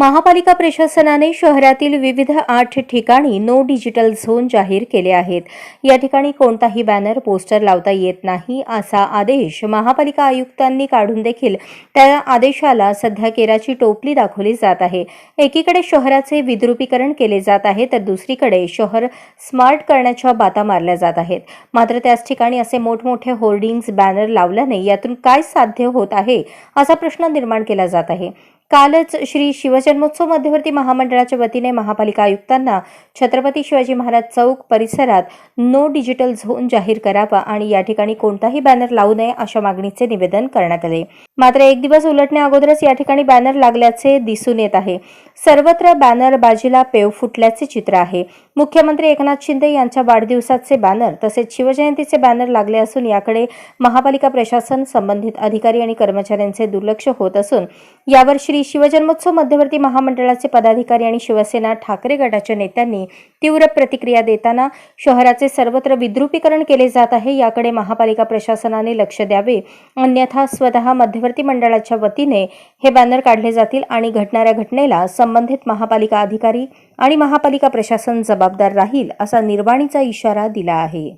महापालिका प्रशासनाने शहरातील विविध आठ ठिकाणी नो डिजिटल झोन जाहीर केले आहेत. या ठिकाणी कोणताही बॅनर पोस्टर लावता येत नाही असा आदेश महापालिका आयुक्तांनी काढून देखील त्या आदेशाला सध्या केराची टोपली दाखवली जात आहे. एकीकडे शहराचे विद्रुपीकरण केले जात आहे तर दुसरीकडे शहर स्मार्ट करण्याच्या बाता मारल्या जात आहेत. मात्र त्याच ठिकाणी असे मोठमोठे होर्डिंग्ज बॅनर लावल्याने यातून काय साध्य होत आहे असा प्रश्न निर्माण केला जात आहे. कालच श्री शिवजन्मोत्सव मध्यवर्ती महामंडळाच्या वतीने महापालिका आयुक्तांना छत्रपती शिवाजी महाराज चौक परिसरात नो डिजिटल झोन जाहीर करावा आणि या ठिकाणी कोणताही बॅनर लावू नये अशा मागणीचे निवेदन करण्यात आले. मात्र एक दिवस उलटण्या अगोदरच या ठिकाणी बॅनर लागल्याचे दिसून येत आहे. सर्वत्र बॅनर बाजीला पेव फुटल्याचे चित्र आहे. मुख्यमंत्री एकनाथ शिंदे यांच्या वाढदिवसाचे बॅनर तसेच शिवजयंतीचे बॅनर लागले असून याकडे महापालिका प्रशासन संबंधित अधिकारी आणि कर्मचाऱ्यांचे दुर्लक्ष होत असून यावर श्री शिवजन्मोत्सव मध्यवर्ती महामंडळाचे पदाधिकारी आणि शिवसेना ठाकरे गटाच्या नेत्यांनी तीव्र प्रतिक्रिया देताना शहराचे सर्वत्र विद्रुपीकरण केले जात आहे. याकडे महापालिका प्रशासनाने लक्ष द्यावे अन्यथा स्वतः मध्यवर्ती मंडळाच्या वतीने हे बॅनर काढले जातील आणि घडणाऱ्या घटनेला संबंधित महापालिका अधिकारी आणि महापालिका प्रशासन जबाबदार राहील असा निर्वाणीचा इशारा दिला आहे.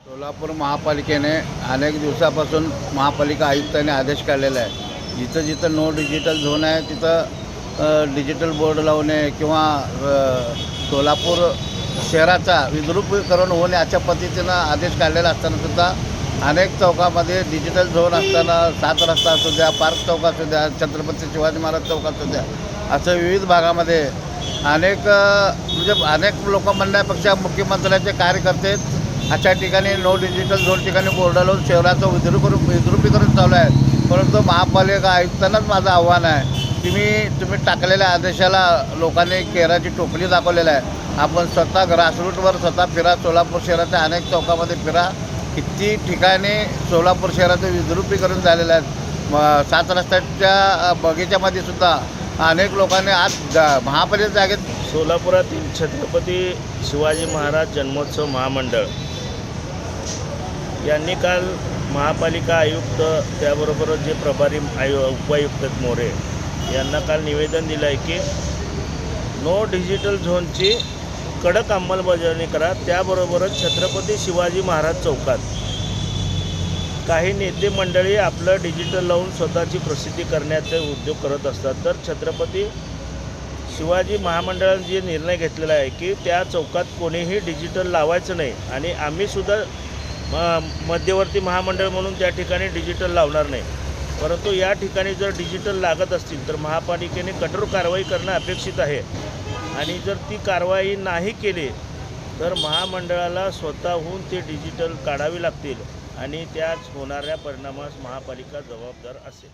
सोलापूर महापालिकेने अनेक दिवसापासून महापालिका आयुक्तांनी आदेश काढलेला आहे. जिथं जिथं नो डिजिटल झोन आहे तिथं डिजिटल बोर्ड लावणे किंवा सोलापूर शहराचा विद्रुपीकरण होणे अशा पद्धतीनं आदेश काढलेला असताना सुद्धा अनेक चौकामध्ये डिजिटल झोन असताना सात रस्ता असू द्या पार्क चौक असू द्या छत्रपती शिवाजी महाराज चौक असू द्या असं विविध भागामध्ये अनेक म्हणजे अनेक लोक म्हणण्यापेक्षा मुख्यमंत्र्याचे कार्यकर्ते अशा ठिकाणी नो डिजिटल झोन ठिकाणी बोर्ड लावून शहराचं विद्रुप विद्रुपीकरण चालू आहे. परंतु महापालिका आयुक्तांनाच माझं आव्हान आहे की मी तुम्ही टाकलेल्या आदेशाला लोकांनी केराची टोपली दाखवलेलं आहे. आपण स्वतः ग्रासरूटवर स्वतः फिरा सोलापूर शहराच्या अनेक चौकामध्ये फिरा. किती ठिकाणी सोलापूर शहराचं विद्रुपीकरण झालेलं आहे. म- सात रस्त्याच्या बगीच्यामध्ये सुद्धा अनेक लोकांनी आज महापालिका जागेत सोलापुरातील छत्रपती शिवाजी महाराज जन्मोत्सव महामंडळ. यांनी काल महापालिका आयुक्त त्याबरोबरच जे प्रभारी आयु उपायुक्त आहेत मोरे यांना काल निवेदन दिलं आहे की नो डिजिटल झोनची कडक अंमलबजावणी करा. त्याबरोबरच छत्रपती शिवाजी महाराज चौकात काही नेते मंडळी आपलं डिजिटल लावून स्वतःची प्रसिद्धी करण्याचे उद्योग करत असतात. तर छत्रपती शिवाजी महामंडळाने जे निर्णय घेतलेला आहे की त्या चौकात कोणीही डिजिटल लावायचं नाही. आणि आम्हीसुद्धा म मध्यवर्ती महामंडळ म्हणून त्या ठिकाणी डिजिटल लावणार नाही. परंतु या ठिकाणी जर डिजिटल लागत असतील तर महापालिकेने कठोर कारवाई करणं अपेक्षित आहे. आणि जर ती कारवाई नाही केली तर महामंडळाला स्वतःहून ते डिजिटल काढावे लागतील आणि त्याच होणाऱ्या परिणामास महापालिका जबाबदार असेल.